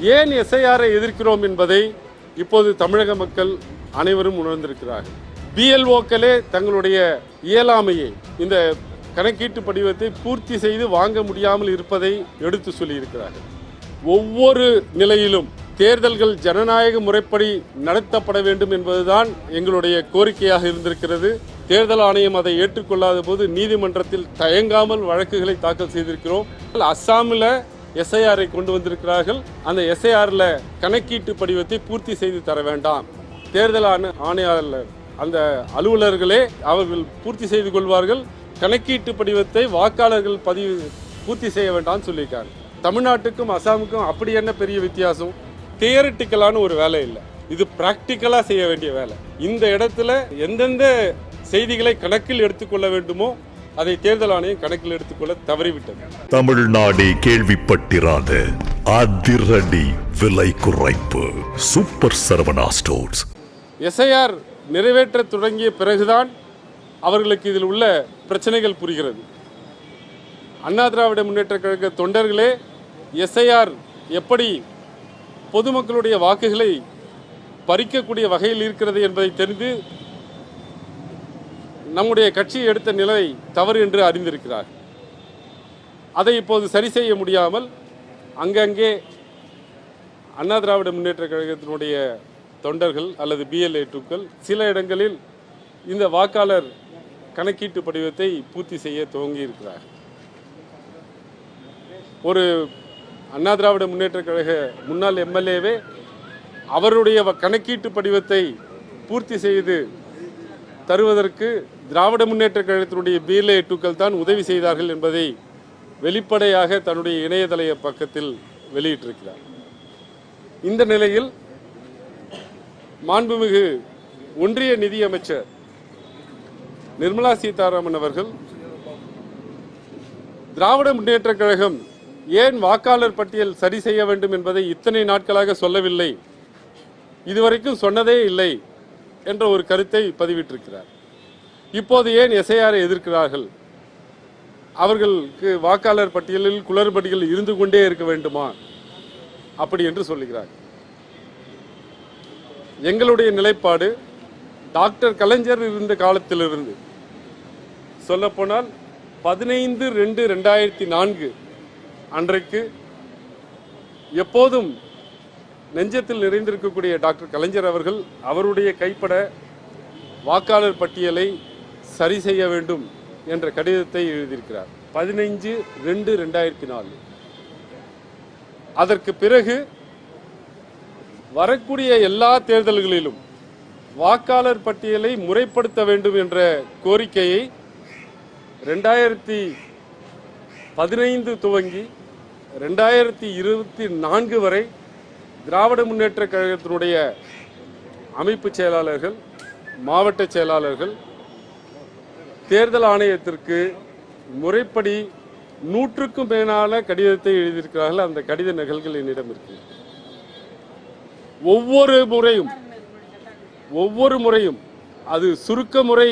ஏன் எஸ்ஐஆரை எதிர்க்கிறோம் என்பதை இப்போது தமிழக மக்கள் அனைவரும் உணர்ந்திருக்கிறார்கள். பிஎல்ஓக்களே தங்களுடைய இயலாமையை இந்த கணக்கீட்டு படிவத்தை பூர்த்தி செய்து வாங்க முடியாமல் இருப்பதை எடுத்து சொல்லியிருக்கிறார்கள். ஒவ்வொரு நிலையிலும் தேர்தல்கள் ஜனநாயக முறைப்படி நடத்தப்பட வேண்டும் என்பதுதான் எங்களுடைய கோரிக்கையாக இருந்திருக்கிறது. தேர்தல் ஆணையம் அதை ஏற்றுக்கொள்ளாத போது நீதிமன்றத்தில் தயங்காமல் வழக்குகளை தாக்கல் செய்திருக்கிறோம். அஸ்ஸாமில் எஸ்ஐஆரை கொண்டு வந்திருக்கிறார்கள். அந்த எஸ்ஐஆரில் கணக்கீட்டு படிவத்தை பூர்த்தி செய்து தர வேண்டாம். தேர்தல் ஆணை ஆணையாளர் அந்த அலுவலர்களே அவர்கள் பூர்த்தி செய்து கொள்வார்கள். கணக்கீட்டு படிவத்தை வாக்காளர்கள் பதிவு பூர்த்தி செய்ய வேண்டாம்னு சொல்லியிருக்காங்க. தமிழ்நாட்டுக்கும் அசாமுக்கும் அப்படி என்ன பெரிய வித்தியாசம்? தியரட்டிக்கலான ஒரு வேலை இல்லை. இது ப்ராக்டிக்கலாக செய்ய வேண்டிய வேலை. இந்த இடத்துல எந்தெந்த செய்திகளை கணக்கில் எடுத்துக்கொள்ள வேண்டுமோ அதை தேர்தல் ஆணையம் கணக்கில் எடுத்துக்கொள்ள தவறிவிட்டது. தமிழ்நாடே கேள்விப்பட்டிராத அதிரடி விலை குறைப்பு. Super Saravana stores. எஸ்ஐஆர் நிறைவேற்ற தொடங்கிய பிறகுதான் அவர்களுக்கு இதில் உள்ள பிரச்சனைகள் புரிகிறது. அண்ணா திராவிட முன்னேற்ற கழக தொண்டர்களே எஸ்ஐஆர் எப்படி பொதுமக்களுடைய வாக்குகளை பறிக்கக்கூடிய வகையில் இருக்கிறது என்பதை தெரிந்து நம்முடைய கட்சி எடுத்த நிலை தவறு என்று அறிந்திருக்கிறார். அதை இப்போது சரி செய்ய முடியாமல் அங்கங்கே அண்ணா திராவிட முன்னேற்ற கழகத்தினுடைய தொண்டர்கள் அல்லது பிஎல்ஏ டூக்கள் சில இடங்களில் இந்த வாக்காளர் கணக்கீட்டு படிவத்தை பூர்த்தி செய்ய துவங்கி இருக்கிறார் ஒரு அண்ணா திராவிட முன்னேற்ற கழக முன்னாள் எம்எல்ஏவே அவருடைய வ- கணக்கீட்டு படிவத்தை பூர்த்தி செய்து தருவதற்கு திராவிட முன்னேற்ற கழகத்தினுடைய பிஎல்ஏ டூக்கள் தான் உதவி செய்தார்கள் என்பதை வெளிப்படையாக தன்னுடைய இணையதள பக்கத்தில் வெளியிட்டிருக்கிறார். இந்த நிலையில் மாண்புமிகு ஒன்றிய நிதியமைச்சர் நிர்மலா சீதாராமன் அவர்கள் திராவிட முன்னேற்ற கழகம் ஏன் வாக்காளர் பட்டியல் சரி செய்ய வேண்டும் என்பதை இத்தனை நாட்களாக சொல்லவில்லை இதுவரைக்கும் சொன்னதே இல்லை என்ற ஒரு கருத்தை பதிவிட்டிருக்கிறார். இப்போது ஏன் எஸ்ஐஆரை எதிர்க்கிறார்கள்? அவர்களுக்கு வாக்காளர் பட்டியலில் குளறுபடிகள் இருந்து கொண்டே இருக்க வேண்டுமா? அப்படி என்று சொல்லுகிறார். எங்களுடைய நிலைப்பாடு டாக்டர் கலைஞர் இருந்த காலத்திலிருந்து சொல்லப்போனால் பதினைந்து ரெண்டு ரெண்டாயிரத்தி நான்கு அன்றைக்கு எப்போதும் நெஞ்சத்தில் நிறைந்திருக்கக்கூடிய டாக்டர் கலைஞர் அவர்கள் அவருடைய கைப்பட வாக்காளர் பட்டியலை சரி செய்ய வேண்டும் என்ற கடிதத்தை எழுதியிருக்கிறார். பதினைஞ்சு ரெண்டு ரெண்டாயிரத்தி நாலு அதற்கு பிறகு வரக்கூடிய எல்லா தேர்தல்களிலும் வாக்காளர் பட்டியலை முறைப்படுத்த வேண்டும் என்ற கோரிக்கையை ரெண்டாயிரத்தி பதினைந்து துவங்கி ரெண்டாயிரத்தி இருபத்தி நான்கு வரை திராவிட முன்னேற்ற கழகத்தினுடைய அமைப்பு செயலாளர்கள் மாவட்ட செயலாளர்கள் தேர்தல் ஆணையத்திற்கு முறைப்படி நூற்றுக்கும் மேலான கடிதத்தை எழுதியிருக்கிறார்கள். அந்த கடித நகல்கள் என்னிடம் இருக்கு. ஒவ்வொரு முறையும் ஒவ்வொரு முறையும் அது சுருக்க முறை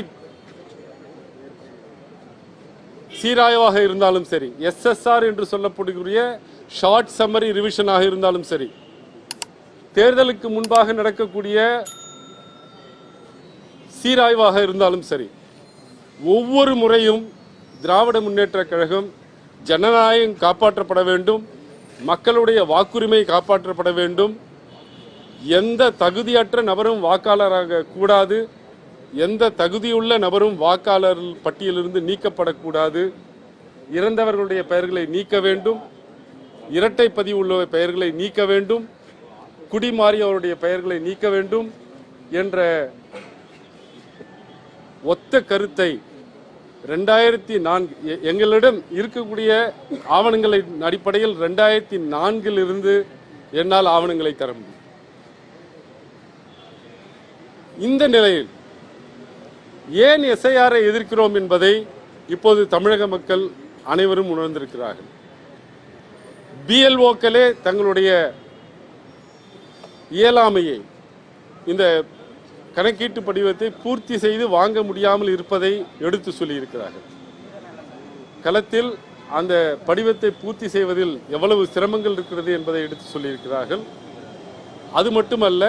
சீராய்வாக இருந்தாலும் சரி எஸ்எஸ்ஆர் என்று சொல்லப்படக்கூடிய ஷார்ட் சம்மரி ரிவிஷனாக இருந்தாலும் சரி தேர்தலுக்கு முன்பாக நடக்கக்கூடிய சீராய்வாக இருந்தாலும் சரி ஒவ்வொரு முறையும் திராவிட முன்னேற்ற கழகம் ஜனநாயகம் காப்பாற்றப்பட வேண்டும் மக்களுடைய வாக்குரிமை காப்பாற்றப்பட வேண்டும். எந்த தகுதியற்ற நபரும் வாக்காளராக கூடாது எந்த தகுதியுள்ள நபரும் வாக்காளர் பட்டியலிருந்து நீக்கப்படக்கூடாது. இறந்தவர்களுடைய பெயர்களை நீக்க வேண்டும் இரட்டை பதிவு உள்ள பெயர்களை நீக்க வேண்டும் குடிமாறியவருடைய பெயர்களை நீக்க வேண்டும் என்ற ஒத்த கருத்தை ரெண்டாயிரத்தி நான்கு எ- எங்களிடம் இருக்கக்கூடிய ஆவணங்களின் அடிப்படையில் ரெண்டாயிரத்தி நான்கில் இருந்து என்னால் ஆவணங்களை தர முடியும். இந்த நிலையில் ஏன் எஸ்ஐஆரை எதிர்க்கிறோம் என்பதை இப்போது தமிழக மக்கள் அனைவரும் உணர்ந்திருக்கிறார்கள். பிஎல்ஓக்களே தங்களுடைய இயலாமையை இந்த கணக்கீட்டு படிவத்தை பூர்த்தி செய்து வாங்க முடியாமல் இருப்பதை எடுத்து சொல்லியிருக்கிறார்கள். களத்தில் அந்த படிவத்தை பூர்த்தி செய்வதில் எவ்வளவு சிரமங்கள் இருக்கிறது என்பதை எடுத்து சொல்லியிருக்கிறார்கள். அது மட்டுமல்ல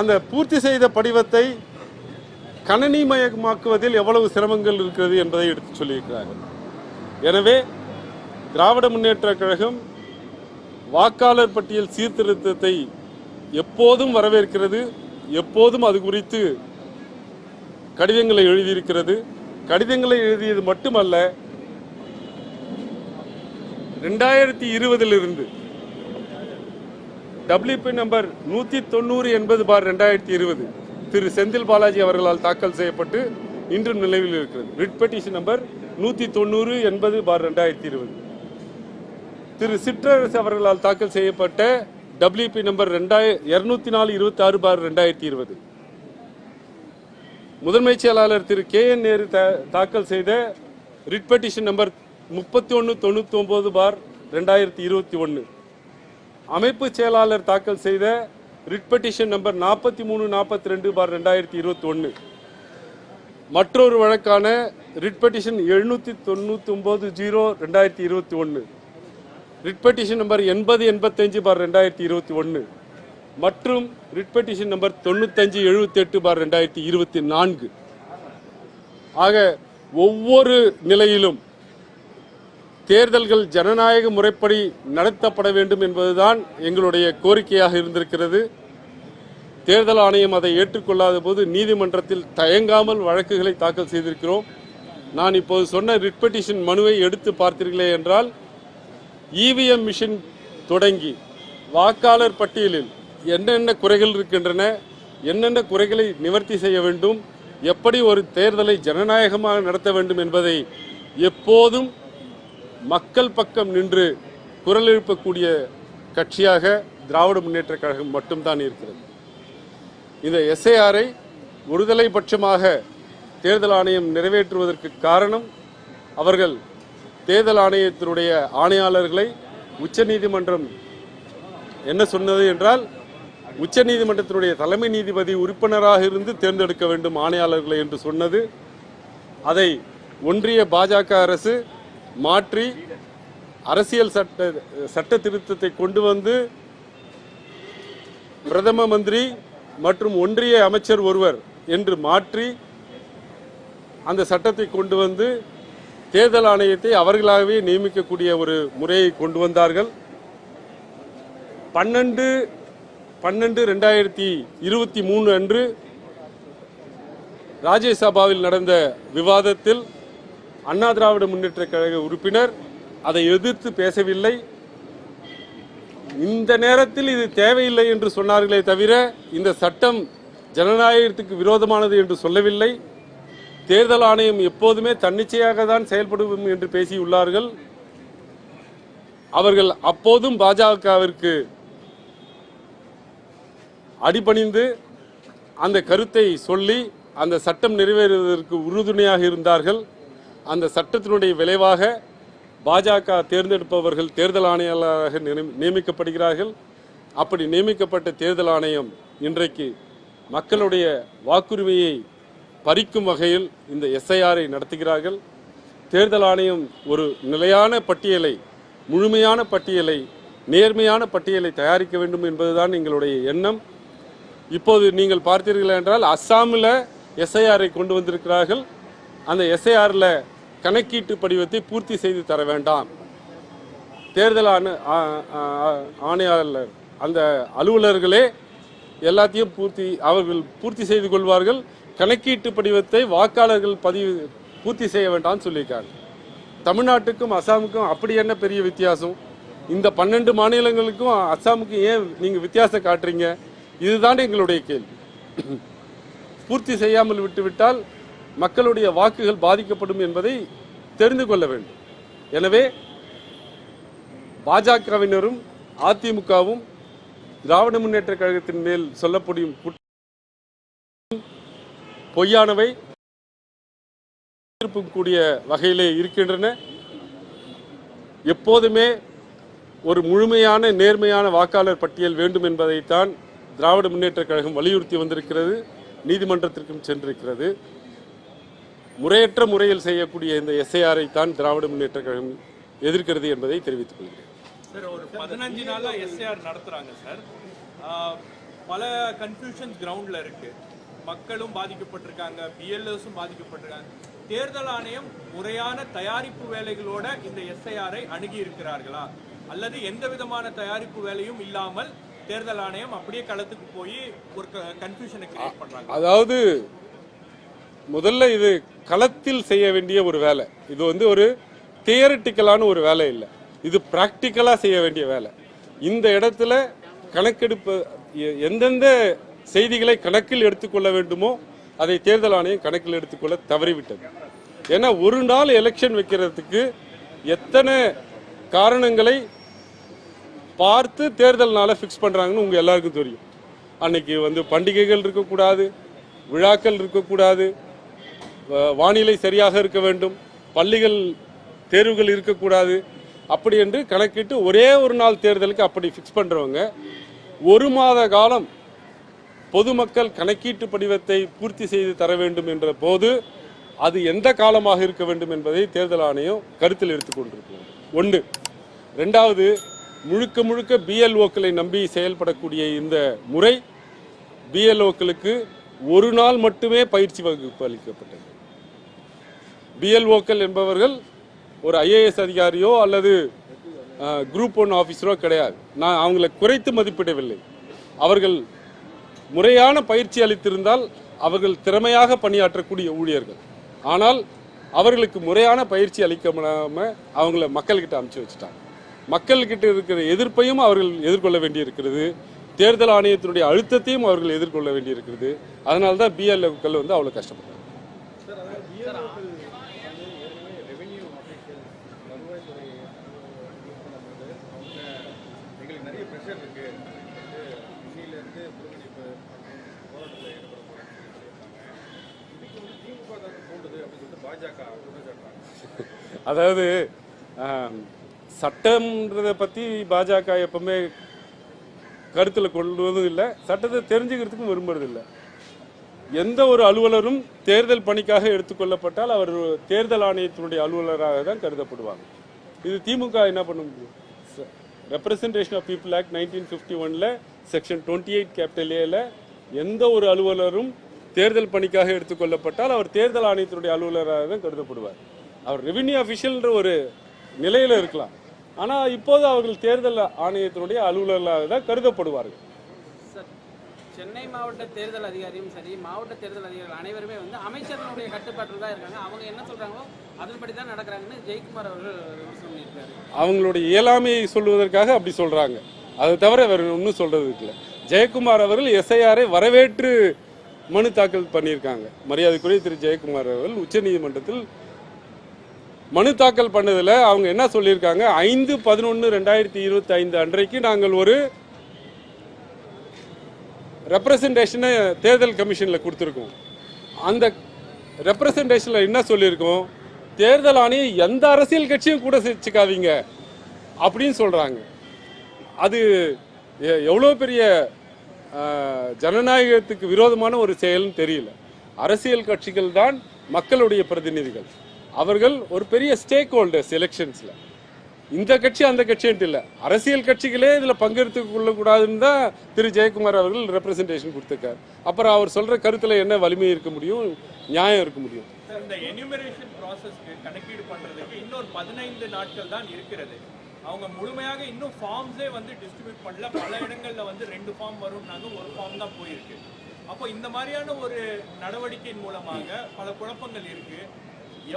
அந்த பூர்த்தி செய்த படிவத்தை கணனிமயமாக்குவதில் எவ்வளவு சிரமங்கள் இருக்கிறது என்பதை எடுத்து சொல்லியிருக்கிறார்கள். எனவே திராவிட முன்னேற்ற கழகம் வாக்காளர் பட்டியல் சீர்திருத்தத்தை எப்போதும் வரவேற்கிறது எப்போதும் அது குறித்து கடிதங்களை எழுதியிருக்கிறது. கடிதங்களை எழுதியது மட்டுமல்ல ரெண்டாயிரத்தி இருபதிலிருந்து டபிள்யூபி நம்பர் நூற்றி தொண்ணூறு எண்பது பார் ரெண்டாயிரத்தி இருபது. திரு செந்தில் பாலாஜி அவர்களால் தாக்கல் செய்யப்பட்டு இன்றும் நிலவில் இருக்கிறது. ரிட் பெட்டிஷன் நம்பர் நூற்றி தொண்ணூறு எண்பது பார் ரெண்டாயிரத்தி இருபது. திரு சிற்றரசு அவர்களால் தாக்கல் செய்யப்பட்ட டபிள்யூபி நம்பர் ரெண்டாய இருநூத்தி நாலு இருபத்தி ஆறு பார் ரெண்டாயிரத்தி இருபது. முதன்மை செயலாளர் திரு கே என் நேரு தா- தாக்கல் செய்த ரிட் பெட்டிஷன் நம்பர் முப்பத்தி ஒன்று தொண்ணூற்றி ஒன்பது பார் ரெண்டாயிரத்தி இருபத்தி ஒன்று அமைப்பு செயலாளர் தாக்கல் செய்த ரிட் பெட்டிஷன் நம்பர் நாற்பத்தி மூணு நாற்பத்தி ரெண்டு பார் ரெண்டாயிரத்தி இருபத்தி ஒன்று மற்றொரு வழக்கான ரிட் பெட்டிஷன் எழுநூற்றி தொண்ணூற்றி ஒம்பது ஜீரோ ரெண்டாயிரத்தி இருபத்தி ஒன்று ரிட் பெட்டிஷன் நம்பர் எண்பது எண்பத்தஞ்சு பார் ரெண்டாயிரத்தி இருபத்தி ஒன்று மற்றும் ரிட் பெட்டிஷன் நம்பர் தொண்ணூத்தஞ்சு எழுபத்தி எட்டு பார் ரெண்டாயிரத்தி இருபத்தி நான்கு. ஆக ஒவ்வொரு நிலையிலும் தேர்தல்கள் ஜனநாயக முறைப்படி நடத்தப்பட வேண்டும் என்பதுதான் எங்களுடைய கோரிக்கையாக இருந்திருக்கிறது. தேர்தல் ஆணையம் அதை ஏற்றுக்கொள்ளாத போது நீதிமன்றத்தில் தயங்காமல் வழக்குகளை தாக்கல் செய்திருக்கிறோம். நான் இப்போது சொன்ன ரிட் பெட்டிஷன் மனுவை எடுத்து பார்த்தீர்களே என்றால் இவிஎம் மிஷின் தொடங்கி வாக்காளர் பட்டியலில் என்னென்ன குறைகள் இருக்கின்றன என்னென்ன குறைகளை நிவர்த்தி செய்ய வேண்டும் எப்படி ஒரு தேர்தலை ஜனநாயகமாக நடத்த வேண்டும் என்பதை எப்போதும் மக்கள் பக்கம் நின்று குரல் எழுப்பக்கூடிய கட்சியாக திராவிட முன்னேற்ற கழகம் மட்டும்தான் இருக்கிறது. இந்த எஸ்ஐஆரை ஒருதலை பட்சமாக தேர்தல் ஆணையம் நிறைவேற்றுவதற்கு காரணம் அவர்கள் தேர்தல் ஆணையத்தினுடைய ஆணையாளர்களை உச்சநீதிமன்றம் என்ன சொன்னது என்றால் உச்சநீதிமன்றத்தினுடைய தலைமை நீதிபதி உறுப்பினராக இருந்து தேர்ந்தெடுக்க வேண்டும் ஆணையாளர்களை என்று சொன்னது. அதை ஒன்றிய பாஜக அரசு மாற்றி அரசியல் சட்ட சட்ட திருத்தத்தை கொண்டு வந்து பிரதம மந்திரி மற்றும் ஒன்றிய அமைச்சர் ஒருவர் என்று மாற்றி அந்த சட்டத்தை கொண்டு வந்து தேர்தல் ஆணையத்தை அவர்களாகவே நியமிக்கக்கூடிய ஒரு முறையை கொண்டு வந்தார்கள். பன்னெண்டு பன்னெண்டு ரெண்டாயிரத்தி இருபத்தி மூணு அன்று ராஜ்யசபாவில் நடந்த விவாதத்தில் அண்ணா திராவிட முன்னேற்ற கழக உறுப்பினர் அதை எதிர்த்து பேசவில்லை. இந்த நேரத்தில் இது தேவையில்லை என்று சொன்னார்களே தவிர இந்த சட்டம் ஜனநாயகத்துக்கு விரோதமானது என்று சொல்லவில்லை. தேர்தல் ஆணையம் எப்போதுமே தன்னிச்சையாக தான் செயல்படும் என்று பேசியுள்ளார்கள். அவர்கள் அப்போதும் பாஜகவிற்கு அடிபணிந்து அந்த கருத்தை சொல்லி அந்த சட்டம் நிறைவேறுவதற்கு உறுதுணையாக இருந்தார்கள். அந்த சட்டத்தினுடைய விளைவாக பாஜக தேர்ந்தெடுப்பவர்கள் தேர்தல் ஆணையாளராக நியமிக்கப்படுகிறார்கள். அப்படி நியமிக்கப்பட்ட தேர்தல் ஆணையம் இன்றைக்கு மக்களுடைய வாக்குரிமையை பறிக்கும் வகையில் இந்த எஸ்ஐஆரை நடத்துகிறார்கள். தேர்தல் ஆணையம் ஒரு நிலையான பட்டியலை முழுமையான பட்டியலை நேர்மையான பட்டியலை தயாரிக்க வேண்டும் என்பதுதான் எங்களுடைய எண்ணம். இப்போது நீங்கள் பார்த்தீர்கள் என்றால் அஸ்ஸாமில் எஸ்ஐஆரை கொண்டு வந்திருக்கிறார்கள். அந்த எஸ்ஐஆரில் கணக்கீட்டு படிவத்தை பூர்த்தி செய்து தர வேண்டாம். தேர்தல் ஆணை ஆணையாளர் அந்த அலுவலர்களே எல்லாத்தையும் பூர்த்தி அவர்கள் பூர்த்தி செய்து கொள்வார்கள். கணக்கீட்டு படிவத்தை வாக்காளர்கள் பதிவு பூர்த்தி செய்ய வேண்டாம்னு சொல்லியிருக்காங்க. தமிழ்நாட்டுக்கும் அசாமுக்கும் அப்படி என்ன பெரிய வித்தியாசம்? இந்த பன்னெண்டு மாநிலங்களுக்கும் அசாமுக்கும் ஏன் நீங்கள் வித்தியாசம் காட்டுறீங்க? இதுதான் எங்களுடைய கேள்வி. பூர்த்தி செய்யாமல் விட்டுவிட்டால் மக்களுடைய வாக்குகள் பாதிக்கப்படும் என்பதை தெரிந்து கொள்ள வேண்டும். எனவே பாஜகவினரும் அதிமுகவும் திராவிட முன்னேற்ற கழகத்தின் மேல் சொல்லப்படும் குற்றம் பொய்யானவை கூடிய வகையிலே இருக்கின்றன. எப்போதுமே ஒரு முழுமையான நேர்மையான வாக்காளர் பட்டியல் வேண்டும் என்பதைத்தான் திராவிட முன்னேற்ற கழகம் வலியுறுத்தி வந்திருக்கிறது நீதிமன்றத்திற்கும் சென்றிருக்கிறது. முறையற்ற முறையில் செய்யக்கூடிய இந்த எஸ்ஐஆரை தான் திராவிட முன்னேற்ற கழகம் எதிர்க்கிறது என்பதை தெரிவித்துக் கொள்கிறேன். சார் ஒரு பதினஞ்சு சார். பல கன்ஃபியூஷன் கிரவுண்ட்ல இருக்கு. மக்களும் பாதிக்கப்பட்டிருக்காங்க பிஎல்ஓஸும் பாதிக்கப்பட்டிருக்காங்க. தேர்தல் ஆணையம் முறையான தயாரிப்பு வேலைகளோட இந்த எஸ்ஐஆரை அணுகி இருக்கிறார்களா அல்லது எந்த விதமான தயாரிப்பு வேலையும் இல்லாமல் தேர்தல் ஆணையம் அப்படியே களத்துக்கு போய் ஒரு கன்ஃபியூஷனை கிரியேட் பண்றாங்க. அதாவது முதல்ல இது களத்தில் செய்ய வேண்டிய ஒரு வேலை. இது வந்து ஒரு தியரிட்டிக்கலான ஒரு வேலை இல்லை. இது ப்ராக்டிக்கலாக செய்ய வேண்டிய வேலை. இந்த இடத்துல கணக்கெடுப்பு எந்தெந்த செய்திகளை கணக்கில் எடுத்துக்கொள்ள வேண்டுமோ அதை தேர்தல் ஆணையம் கணக்கில் எடுத்துக்கொள்ள தவறிவிட்டது. ஏன்னா ஒரு நாள் எலெக்ஷன் வைக்கிறதுக்கு எத்தனை காரணங்களை பார்த்து தேர்தல் நாளை ஃபிக்ஸ் பண்ணுறாங்கன்னு உங்கள் எல்லாருக்கும் தெரியும். அன்னைக்கு வந்து பண்டிகைகள் இருக்கக்கூடாது விழாக்கள் இருக்கக்கூடாது வ- வானிலை சரியாக இருக்க வேண்டும் பள்ளிகள் தேர்வுகள் இருக்கக்கூடாது அப்படி என்று கணக்கிட்டு ஒரே ஒரு நாள் தேர்தலுக்கு அப்படி ஃபிக்ஸ் பண்ணுறவங்க ஒரு மாத காலம் பொதுமக்கள் கணக்கீட்டு படிவத்தை பூர்த்தி செய்து தர வேண்டும் என்ற போது அது எந்த காலமாக இருக்க வேண்டும் என்பதை தேர்தல் ஆணையம் கருத்தில் எடுத்துக்கொண்டிருக்கிறது ஒன்று. ரெண்டாவது முழுக்க முழுக்க பிஎல்ஓக்களை நம்பி செயல்படக்கூடிய இந்த முறை பிஎல்ஓக்களுக்கு ஒரு நாள் மட்டுமே பயிற்சி வகுப்பு அளிக்கப்பட்டது. பிஎல்ஓக்கள் என்பவர்கள் ஒரு ஐஏஎஸ் அதிகாரியோ அல்லது குரூப் ஒன் ஆஃபீஸரோ கிடையாது. நான் அவங்களை குறைத்து மதிப்பிடவில்லை. அவர்கள் முறையான பயிற்சி அளித்திருந்தால் அவர்கள் திறமையாக பணியாற்றக்கூடிய ஊழியர்கள். ஆனால் அவர்களுக்கு முறையான பயிற்சி அளிக்காம அவங்கள மக்கள்கிட்ட அனுப்பிச்சு வச்சுட்டாங்க. மக்கள்கிட்ட இருக்கிற எதிர்ப்பையும் அவர்கள் எதிர்கொள்ள வேண்டியிருக்கிறது. தேர்தல் ஆணையத்தினுடைய அழுத்தத்தையும் அவர்கள் எதிர்கொள்ள வேண்டியிருக்கிறது. அதனால தான் பிஎல்ஓக்கள் வந்து அவ்வளோ கஷ்டப்படுறாங்க நிறைய ப்ரெஷர் இருக்கு வந்து இன்னிலேருந்து புதுப்பிடிப்பு போராட்டத்தில் ஈடுபட போகிறாங்க இன்னைக்கு வந்து திமுக தான் தூண்டுது அப்படின்னு சொல்லிட்டு பாஜக குற்றச்சாட்டுறாங்க அதாவது சட்டம்ன்றதை பற்றி பாஜக எப்பவுமே கருத்தில் கொள்வதும் இல்லை சட்டத்தை தெரிஞ்சுக்கிறதுக்கும் விரும்புறதில்லை. எந்த ஒரு அலுவலரும் தேர்தல் பணிக்காக எடுத்துக்கொள்ளப்பட்டால் அவர் தேர்தல் ஆணையத்தினுடைய அலுவலராக தான் கருதப்படுவாங்க. இது திமுக என்ன பண்ண முடியும்? Representation of people act nineteen fifty ஒனில் செக்ஷன் டுவெண்ட்டி எயிட் கேபிட்டல் ஏல எந்த ஒரு அலுவலரும் தேர்தல் பணிக்காக எடுத்துக்கொள்ளப்பட்டால் அவர் தேர்தல் ஆணையத்தினுடைய அலுவலராக தான் கருதப்படுவார். அவர் ரெவென்யூ அஃபிஷியல்ன்ற ஒரு நிலையில் இருக்கலாம். ஆனால் இப்போது அவர்கள் தேர்தல் ஆணையத்தினுடைய அலுவலர்களாக தான் கருதப்படுவார்கள். சென்னை மாவட்ட தேர்தல் அதிகாரியும் சரி மாவட்ட தேர்தல் அதிகாரிகள் அனைவருமே வந்து அமைச்சர்களுடைய கட்டுப்பாட்டில் தான் இருக்காங்க. அவங்க என்ன சொல்றாங்களோ அதன்படி தான் நடக்கிறாங்கன்னு ஜெயக்குமார் அவர்கள் பண்ணியிருக்காரு. அவங்களுடைய இயலாமையை சொல்வதற்காக அப்படி சொல்றாங்க. அதை தவிர வேற ஒன்றும் சொல்றதுக்கு இல்லை. ஜெயக்குமார் அவர்கள் எஸ்ஐஆரை வரவேற்று மனு தாக்கல் பண்ணியிருக்காங்க. மரியாதைக்குரிய திரு. ஜெயக்குமார் அவர்கள் உச்சநீதிமன்றத்தில் மனு தாக்கல் பண்ணதில் அவங்க என்ன சொல்லியிருக்காங்க? ஐந்து பதினொன்று ரெண்டாயிரத்தி இருபத்தி ஐந்து அன்றைக்கு நாங்கள் ஒரு ரெப்ரசன்டேஷனை தேர்தல் கமிஷனில் கொடுத்துருக்கோம். அந்த ரெப்ரசன்டேஷனில் என்ன சொல்லியிருக்கோம்? தேர்தல் ஆணையம் எந்த அரசியல் கட்சியும் கூட சேர்த்துக்காதீங்க அப்படின்னு சொல்கிறாங்க அது எ- எவ்வளோ பெரிய ஜனநாயகத்துக்கு விரோதமான ஒரு செயல்னு தெரியல. அரசியல் கட்சிகள் தான் மக்களுடைய பிரதிநிதிகள். அவர்கள் ஒரு பெரிய ஸ்டேக் ஹோல்டர்ஸ் எலெக்ஷன்ஸில் இந்த கட்சி அந்த கட்சின்ட்டு இல்லை. அரசியல் கட்சிகளே இதில் பங்கெடுத்து கொள்ளக்கூடாதுன்னு தான் திரு. ஜெயக்குமார் அவர்கள் ரெப்ரசன்டேஷன் கொடுத்துருக்காரு. அப்புறம் அவர் சொல்கிற கருத்தில் என்ன வலிமை இருக்க முடியும்? நியாயம் இருக்க முடியும். இந்த என்யூமரேஷன் ப்ராசஸ்க்கு கணக்கீடு பண்ணுறதுக்கு இன்னொரு பதினைந்து நாட்கள் தான் இருக்கிறது. அவங்க முழுமையாக இன்னும் ஃபார்ம்ஸே வந்து டிஸ்ட்ரிபியூட் பண்ணல. பல இடங்களில் வந்து ரெண்டு ஃபார்ம் வரும்னாங்க ஒரு ஃபார்ம் தான் போயிருக்கு. அப்போ இந்த மாதிரியான ஒரு நடவடிக்கையின் மூலமாக பல குழப்பங்கள் இருக்கு.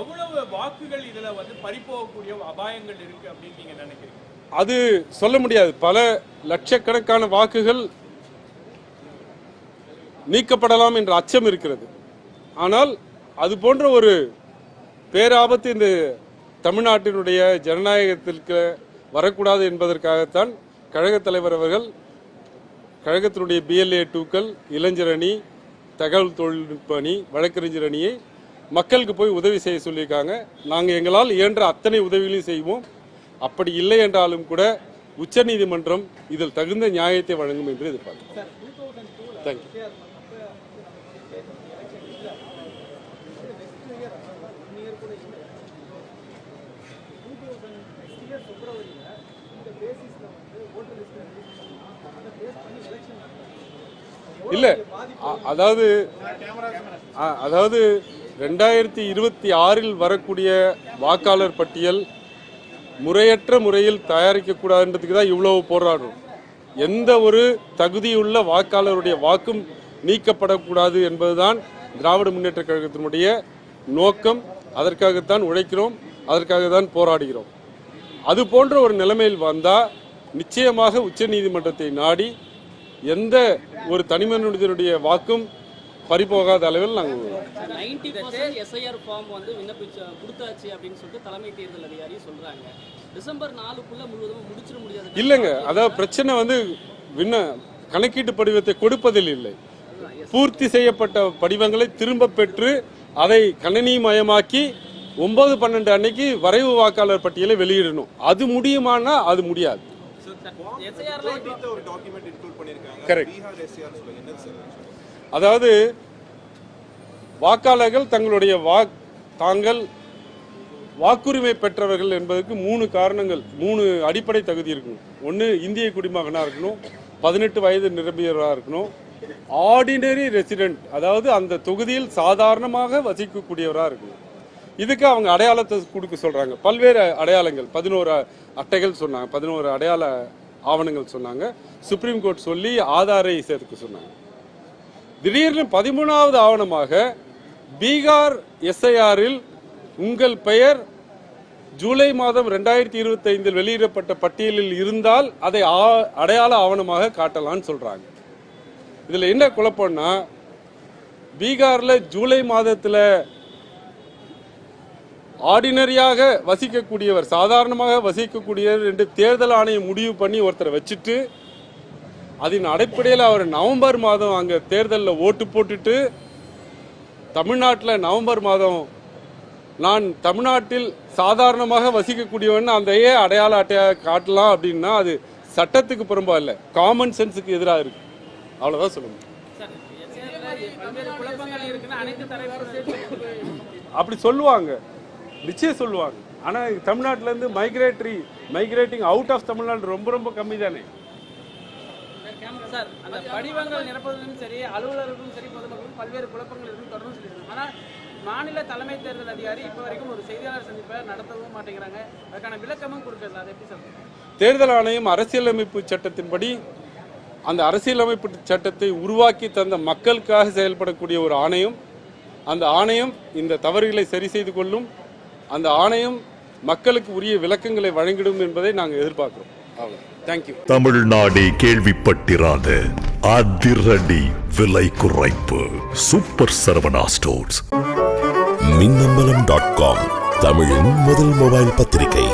எவ்வளவு வாக்குகள் இதில் வந்து பறிபோகக்கூடிய அபாயங்கள் இருக்கு அப்படின்னு நீங்க நினைக்கிறீங்க? அது சொல்ல முடியாது. பல லட்சக்கணக்கான வாக்குகள் நீக்கப்படலாம் என்ற அச்சம் இருக்கிறது. ஆனால் அது போன்ற ஒரு பேராபத்து இந்த தமிழ்நாட்டினுடைய ஜனநாயகத்திற்கு வரக்கூடாது என்பதற்காகத்தான் கழகத் தலைவர் அவர்கள் கழகத்தினுடைய பிஎல்ஏ டூக்கள் இளைஞர் அணி தகவல் தொழில்நுட்ப அணி வழக்கறிஞர் அணியை மக்களுக்கு போய் உதவி செய்ய சொல்லியிருக்காங்க. நாங்கள் எங்களால் இயன்ற அத்தனை உதவிகளையும் செய்வோம். அப்படி இல்லை என்றாலும் கூட உச்சநீதிமன்றம் இதில் தகுந்த நியாயத்தை வழங்கும் என்று எதிர்பார்க்கிறோம். Thank you two thousand next year பிப்ரவரியில் இந்த பேசிஸில் வந்து ஓட்டர் லிஸ்ட்டில் அந்த பேஸ் பண்ணி எலெக்ஷன் இல்லை அதாவது அதாவது ரெண்டாயிரத்தி இருபத்தி ஆறில் வரக்கூடிய வாக்காளர் பட்டியல் முறையற்ற முறையில் தயாரிக்கக்கூடாதுன்றதுக்கு தான் இவ்வளவு போராடும் எந்த ஒரு தகுதியுள்ள வாக்காளருடைய வாக்கும் நீக்கப்படக்கூடாது என்பதுதான் திராவிட முன்னேற்ற கழகத்தினுடைய நோக்கம். அதற்காகத்தான் உழைக்கிறோம். அதற்காக தான் போராடுகிறோம். அது போன்ற ஒரு நிலைமையில் வந்தால் நிச்சயமாக உச்சநீதிமன்றத்தை நாடி எந்த ஒரு தனிமனிதனுடைய வாக்கும் பறிபோகாத அளவில் நாங்கள் நைன்டி பர்சன்ட் எஸ்ஐஆர் ஃபார்ம் வந்து விண்ணப்பிச்ச கொடுத்தாச்சு அப்படின்னு சொல்லிட்டு தலைமை தேர்தல் அதிகாரி சொல்றாங்க. டிசம்பர் நாலுக்குள்ள முழுவதும் முடிச்சிட முடியாது. இல்லைங்க அதாவது பிரச்சனை வந்து விண்ண கணக்கீட்டு படிவத்தை கொடுப்பதில் இல்லை. பூர்த்தி செய்யப்பட்ட படிவங்களை திரும்ப பெற்று அதை கணினிமயமாக்கி ஒன்பது பன்னெண்டு அன்னைக்கு வரைவு வாக்காளர் பட்டியலை வெளியிடணும். அது முடியுமானா அது முடியாது. அதாவது வாக்காளர்கள் தங்களுடைய வா தாங்கள் வாக்குரிமை பெற்றவர்கள் என்பதற்கு மூணு காரணங்கள் மூணு அடிப்படை தகுதி இருக்கணும். ஒன்று இந்திய குடிமகனாக இருக்கணும். பதினெட்டு வயது நிரம்பியவராக இருக்கணும். ஆர்டினரி ரெசிடென்ட் அதாவது அந்த தொகுதியில் சாதாரணமாக வசிக்கக்கூடியவராக இருக்கணும். இதுக்கு அவங்க அடையாளத்தை கொடுக்க சொல்கிறாங்க பல்வேறு அடையாளங்கள் பதினோரு அட்டைகள் சொன்னாங்க பதினோரு அடையாள ஆவணங்கள் சொன்னாங்க. சுப்ரீம் கோர்ட் சொல்லி ஆதாரை சேர்க்க சொன்னாங்க. திடீர்னு பதிமூணாவது ஆவணமாக பீகார் எஸ்ஐஆரில் உங்கள் பெயர் ஜூலை மாதம் ரெண்டாயிரத்தி இருபத்தைந்தில் வெளியிடப்பட்ட பட்டியலில் இருந்தால் அதை ஆ- அடையாள ஆவணமாக காட்டலாம்னு சொல்கிறாங்க இதில் என்ன குழப்பம்னா பீகாரில் ஜூலை மாதத்தில் ஆர்டினரியாக வசிக்கக்கூடியவர் சாதாரணமாக வசிக்கக்கூடியவர் என்று தேர்தல் ஆணையம் முடிவு பண்ணி ஒருத்தரை வச்சுட்டு அதன் அடிப்படையில் அவர் நவம்பர் மாதம் அங்கே தேர்தலில் ஓட்டு போட்டுட்டு தமிழ்நாட்டில் நவம்பர் மாதம் நான் தமிழ்நாட்டில் சாதாரணமாக வசிக்கக்கூடியவன் அந்த ஏ அடையாள அட்டையாக காட்டலாம் அப்படின்னா அது சட்டத்துக்கு புறம்பா இல்லை காமன் சென்ஸுக்கு எதிராக இருக்கு. அவ்வளோதான் சொல்ல முடியும். சார் எஸ்ஐஆர்ல பல்வேறு குழப்பங்கள் இருக்குன்னு அனைத்து தலைவர்களும் அப்படி சொல்லுவாங்க. நிச்சயம் சொல்லுவாங்க. ஆனால் தமிழ்நாட்டிலேருந்து migratory migrating out of Tamil Nadu ரொம்ப ரொம்ப கம்மி தானே சார் அந்த படிவங்கள் நிரப்புவதிலும் சரி அலுவலர்களும் சரி பொதுமக்களும் பல்வேறு குழப்பங்கள் இருக்கும் தொடர்ந்து சொல்லியிருக்காங்க ஆனால் மாநில தலைமை தேர்தல் அதிகாரி இப்போ வரைக்கும் ஒரு செய்தியாளர் சந்திப்பை நடத்தவும் மாட்டேங்கிறாங்க. அதுக்கான விளக்கமும் கொடுக்கல அதை எப்படி சார்? தேர்தல் ஆணையம் அரசியலமைப்பு சட்டத்தின்படி அந்த அரசியலமைப்பு சட்டத்தை உருவாக்கி தந்த மக்களுக்காக செயல்படக்கூடிய ஒரு ஆணையம். அந்த ஆணையம் இந்த தவறுகளை சரி செய்து கொள்ளும் அந்த ஆணையம் மக்களுக்கு உரிய விளக்கங்களை வழங்கிடும் என்பதை நாங்கள் எதிர்பார்க்கிறோம். அவ்வளோ தேங்க்யூ தமிழ்நாடே கேள்விப்பட்டிராத அதிரடி விலை குறைப்பு. Super Saravana stores. Minnambalam dot com தமிழின் முதல் மொபைல் பத்திரிகை.